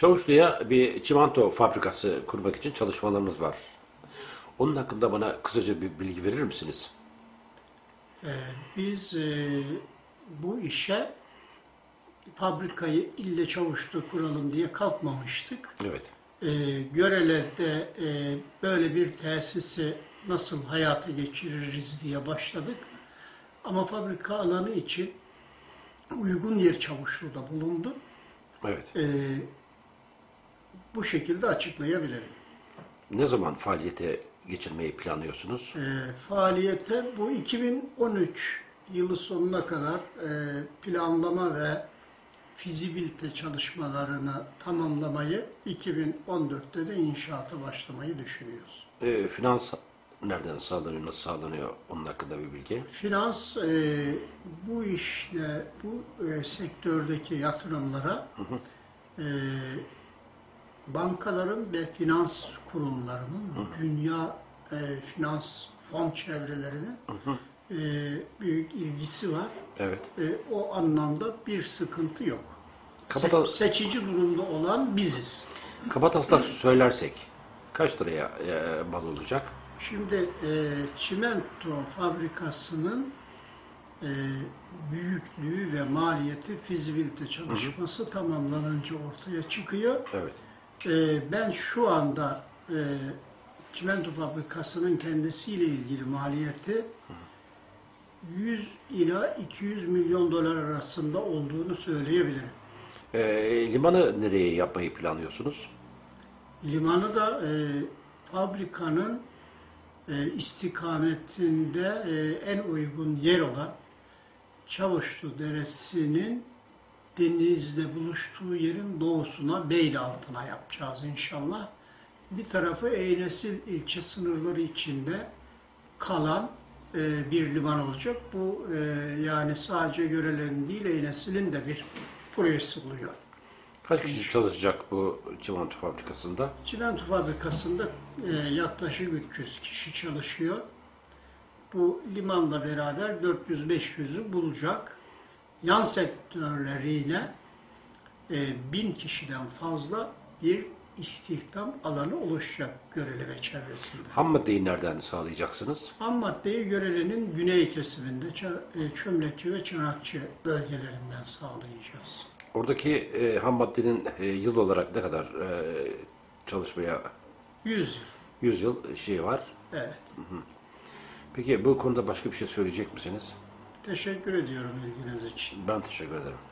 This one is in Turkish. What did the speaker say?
Çavuşlu'ya bir çimento fabrikası kurmak için çalışmalarımız var. Onun hakkında bana kısaca bir bilgi verir misiniz? Ee, Biz e, bu işe fabrikayı ille çavuşta kuralım diye kalkmamıştık. Evet. Ee, Görele'de e, böyle bir tesisi nasıl hayata geçiririz diye başladık. Ama fabrika alanı için uygun yer Çavuşlu'da bulundu. Evet. Ee, bu şekilde açıklayabilirim. Ne zaman faaliyete geçirmeyi planlıyorsunuz? E, faaliyete bu 2013 yılı sonuna kadar e, planlama ve fizibilite çalışmalarını tamamlamayı 2014'te de inşaata başlamayı düşünüyoruz. Ee, finans nereden sağlanıyor, nasıl sağlanıyor? Onun hakkında bir bilgi. Finans e, bu işle, bu e, sektördeki yatırımlara e, bankaların ve finans kurumlarının, dünya e, finans fon çevrelerinin e, büyük ilgisi var. Evet. E, o anlamda bir sıkıntı yok. Se- Kapatal- seçici durumda olan biziz. Kabataslak söylersek kaç liraya e, mal olacak? Şimdi e, çimento fabrikasının e, büyüklüğü ve maliyeti fizibilite çalışması tamamlanınca ortaya çıkıyor. Evet. E, ben şu anda e, çimento fabrikasının kendisiyle ilgili maliyeti 100 ila 200 milyon dolar arasında olduğunu söyleyebilirim. Ee, limanı nereye yapmayı planlıyorsunuz? Limanı da e, fabrikanın e, istikametinde e, en uygun yer olan Çavuşlu Deresi'nin denizle buluştuğu yerin doğusuna Beyli altına yapacağız inşallah. Bir tarafı Eynesil ilçe sınırları içinde kalan e, bir liman olacak. Bu e, yani sadece Görele'nin değil Eynesil'in de bir projesi oluyor. Kaç kişi çalışacak bu çimento fabrikasında? Çimento fabrikasında e, yaklaşık 300 kişi çalışıyor. Bu limanla beraber 400-500'ü bulacak. Yan sektörleriyle e, 1000 kişiden fazla bir istihdam alanı oluşacak Görele ve çevresinde. Ham maddeyi nereden sağlayacaksınız? Ham maddeyi Görele'nin güney kesiminde e, Çömlekçi ve Çanakçı bölgelerinden sağlayacağız. Oradaki e, ham maddenin e, yıl olarak ne kadar e, çalışmaya 100 yıl. 100 yıl şey var. Evet. Peki bu konuda başka bir şey söyleyecek misiniz? Teşekkür ediyorum ilginiz için. Ben teşekkür ederim.